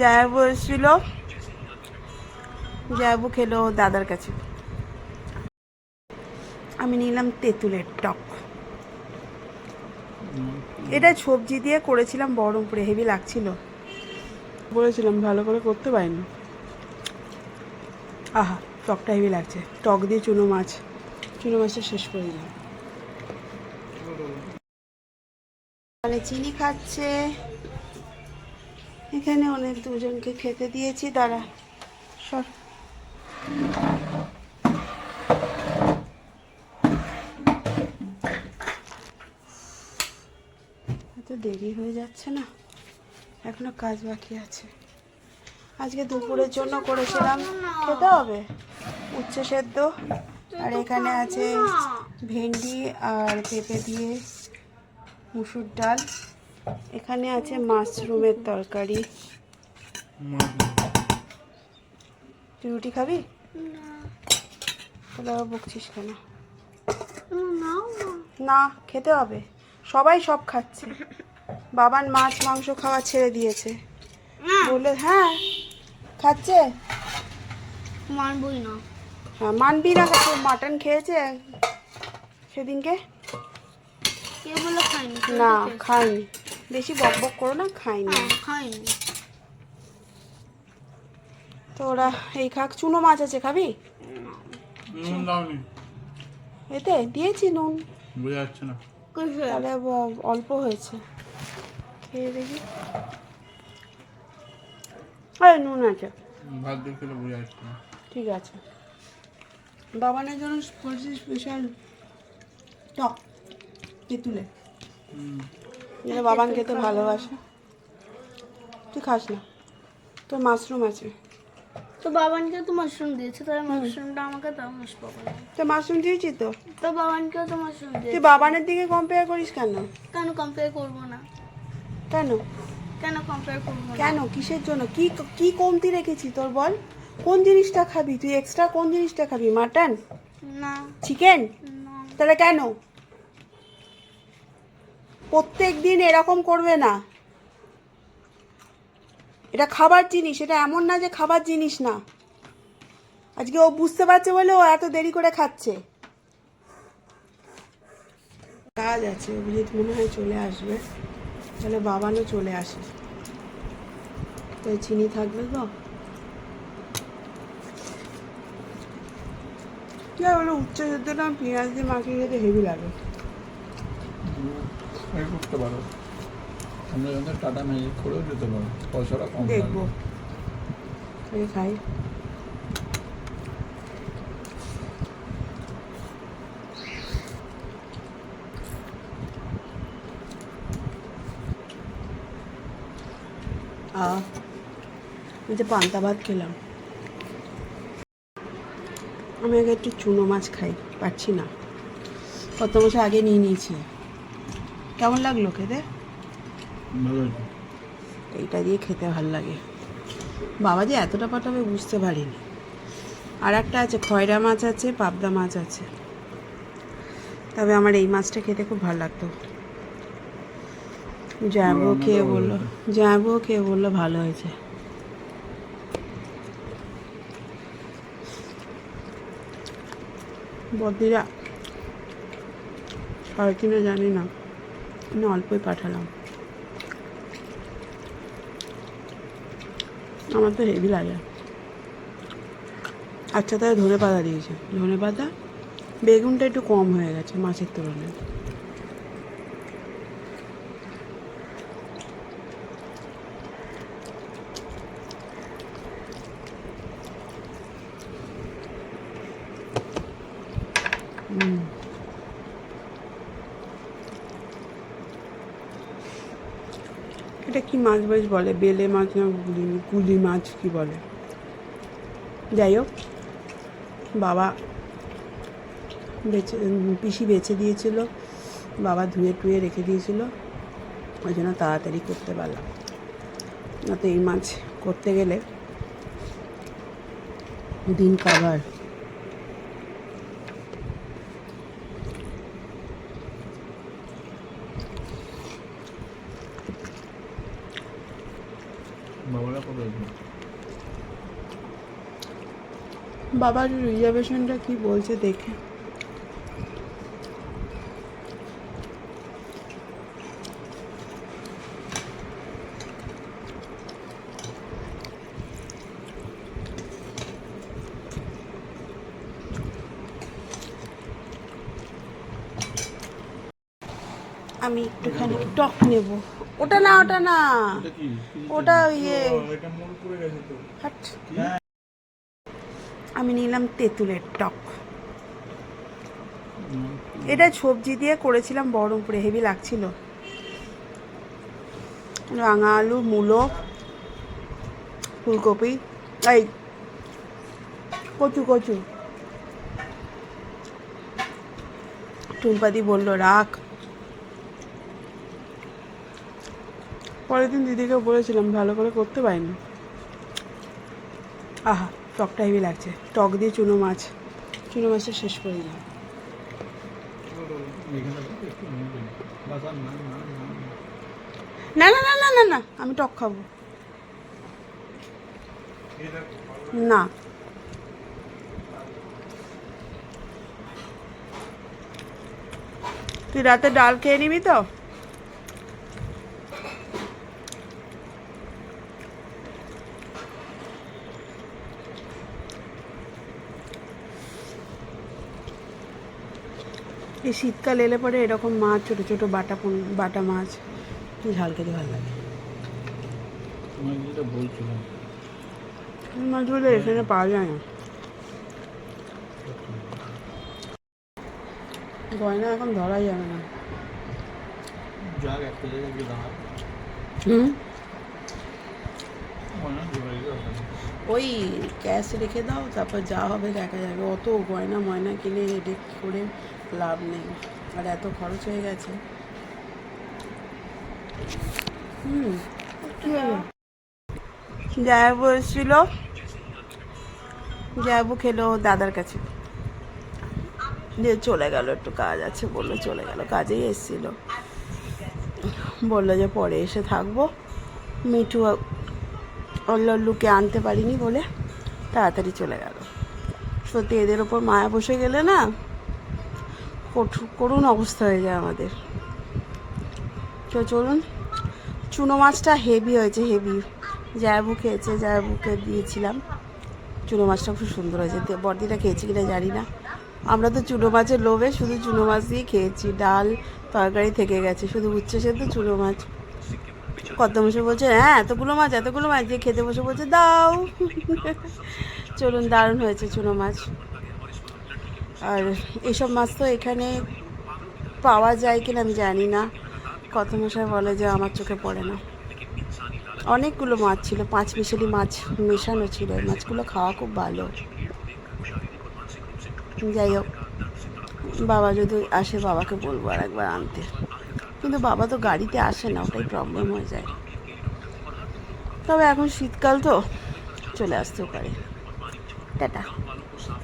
জায়াবু এসেছিল। জায়াবু খেলো দাদার কাছে। আমি নিলাম তেঁতুলের টক। এটা সবজি দিয়ে করেছিলাম বহরমপুরে হেভি লাগছিল। বলেছিলাম ভালো করে করতে পারিনি। আহা, টকটা হেভি লাগছে। টক দিয়ে চুনো মাছ। চুনো মাছটা শেষ করে দিলাম। চিনি খাচ্ছে। এখানে অনেক দুজনকে খেতে দিয়েছি, দাঁড়া। সর। এত দেরি হয়ে যাচ্ছে না? এখনও কাজ বাকি আছে। আজকে দুপুরের জন্য করেছিলাম। খেতে হবে? উচ্ছে সেদ্ধ। আর এখানে আছে ভেন্ডি আর পেঁপে দিয়ে মুসুর ডাল। এখানে আছে মাশরুমের তরকারি। তুই রুটি খাবি? তাহলে আবার বকছিস কেন? না খেতে হবে। সবাই সব খাচ্ছে। বাবার মাছ মাংস খাওয়া ছেড়ে দিয়েছে। বলে হ্যাঁ খাচ্ছে? মানবই না। হ্যাঁ মানবি না তো মাটন খেয়েছে সেদিনকে? কে বলে না? খাইনি বেশি বক বক করো না খাইনি। হ্যাঁ, খাইনি। তো ওরা এই খাক চুনো মাছ আছে খাবি? এতে? দিয়েছি নুন। বোঝা যাচ্ছে না। তাহলে অল্প হয়েছে। খেয়ে দেখি। আরে নুন আছে। ভাত দিয়ে খেলে যাচ্ছে না। ঠিক আছে। বাবানের জন্য করেছি স্পেশাল টক তেঁতুলে। হুম। যেটা বাবান খেতে ভালোবাসে। তুই খাস না। তোর মাশরুম আছে। তো বাবানকে তো মাশরুম দিয়েছে তাহলে মাশরুমটা আমাকে দাও বাবা তো মাশরুম দিয়েছি তো। তো বাবানকেও তো মাশরুম তুই বাবানের দিকে কম্পেয়ার করিস কেন? কেন কম্পেয়ার করব না? কেন? কেন কম্পেয়ার করব না? কেন? কিসের জন্য? কি কি কমতি রেখেছি তোর বল? কোন জিনিসটা খাবি? তুই এক্সট্রা কোন জিনিসটা খাবি? মাটন না। চিকেন না। তাহলে কেন? প্রত্যেক দিন এরকম করবে না। এটা খাবার জিনিস, এটা এমন না যে খাবার জিনিস না। আজকে ও বুঝতে পারছে বলে ও এত দেরি করে খাচ্ছে। কাজ আছে, অভিজিৎ মনে হয় চলে আসবে। তাহলে বাবানও চলে আসে। তো চিনি থাকবে তো? কি বলো, উচ্চ সেদ্ধটা পেঁয়াজ দিয়ে মাখিয়ে খেতে হেভি লাগে। এই করতে পারো। আমরা যখন টাটা ম্যাজিক করেও যেতে পারো পয়সাটা কম দেখব। খাই। এই যে পান্তা ভাত খেলাম। আমি আগে একটু চুনো মাছ খাই পাচ্ছি না। কত বছর আগে নিয়ে নিয়েছি। কেমন লাগল খেতে। এইটা দিয়ে খেতে ভালো লাগে। বাবা যে এতটা পাঠাবে বুঝতে পারিনি। আর একটা আছে খয়রা মাছ আছে পাবদা মাছ আছে। তবে আমার এই মাছটা খেতে খুব ভালো লাগতো। যাব খেয়ে বলল। যাব খেয়ে বলল ভালো হয়েছে। বদিরা সাড়ে কিনা জানি না। আমি অল্পই পাঠালাম। আমার তো হেভি লাগে। আচ্ছা তাহলে ধনে পাতা দিয়েছে। ধনে পাতা বেগুনটা একটু কম হয়ে গেছে মাছের তুলনায়। হুম। এটা কি মাছ বেশ বলে? বেলে মাছ না গুলি গুলি মাছ কি বলে? যাই হোক, বাবা বেচে পিসি বেছে দিয়েছিল। বাবা ধুয়ে টুয়ে রেখে দিয়েছিল। ওই জন্য তাড়াতাড়ি করতে পারলাম। না তো এই মাছ করতে গেলে দিন কাভার বাবার রিজার্ভেশনটা কি বলছে দেখে। আমি একটুখানি টক নেব। ওটা না ওটা না। ওটা ইয়ে এটা মোড় পড়ে গেছে তো হাট। আমি নিলাম তেঁতুলের টক। এটা সবজি দিয়ে করেছিলাম বহরমপুরে হেভি লাগছিল। রাঙা আলু, মূলো, ফুলকপি, এই, কচু কচু। টুম্পাদি বলল, রাখ। পরের দিন দিদিকে বলেছিলাম, ভালো করে করতে পারিনি। আহা। টকটা হেভি লাগছে। টক দিয়ে চুনো মাছ। চুনো মাছটা শেষ করে দিলাম। না না না না না না, আমি টক খাব। না। তুই রাতে ডাল খেয়ে নিবি তো? এই শীতকাল এলে পরে এরকম মাছ ছোটো ছোটো বাটা বাটা মাছ। কি ঝাল খেতে ভালো লাগে? মাছগুলো এখানে পাওয়া যায় না। গয়না এখন ধরাই যাবে না। ওই ক্যাশ রেখে দাও তারপর যা হবে দেখা যাবে। অত গয়না ময়না কিনে হেডেক করে লাভ নেই। আর এত খরচ হয়ে গেছে। হুম জায়াবু এসেছিল জায়াবু খেলো দাদার কাছে। দিয়ে চলে গেল, একটু কাজ আছে বলল চলে গেল, কাজেই এসেছিল। বলল যে পরে এসে থাকব। মিঠু অল্লুকে আনতে পারিনি বলে তাড়াতাড়ি চলে গেল। সত্যি এদের ওপর মায়া বসে গেলে না করুণ অবস্থা হয়ে যায় আমাদের। তো চলুন, চুনো মাছটা হেভি হয়েছে হেভি জায়াবু খেয়েছে, জায়াবুকে দিয়েছিলাম। চুনো মাছটা খুব সুন্দর হয়েছে। বর্দিটা খেয়েছি কিনা জানি না। আমরা তো চুনো মাছের লোভে শুধু চুনো মাছ দিয়ে খেয়েছি। ডাল, তরকারি থেকে গেছে। শুধু উচ্ছে সেদ্ধ চুনো মাছ। কত বসে বলছে হ্যাঁ এতগুলো মাছ এতগুলো মাছ দিয়ে খেতে বসে বলছে, দাও। চলুন, দারুণ হয়েছে চুনো মাছ। আর এসব মাছ তো এখানে পাওয়া যায় কিনা আমি জানি না। কত মশাই বলে যে আমার চোখে পড়ে না। অনেকগুলো মাছ ছিল, পাঁচ মিশালি মাছ মেশানো ছিল। মাছগুলো খাওয়া খুব ভালো। যাই হোক, বাবা যদি আসে বাবাকে বলব আর একবার আনতে। কিন্তু বাবা তো গাড়িতে আসে না, ওটাই প্রবলেম হয়ে যায়। তবে এখন শীতকাল তো, চলে আসতেও পারে। টাটা।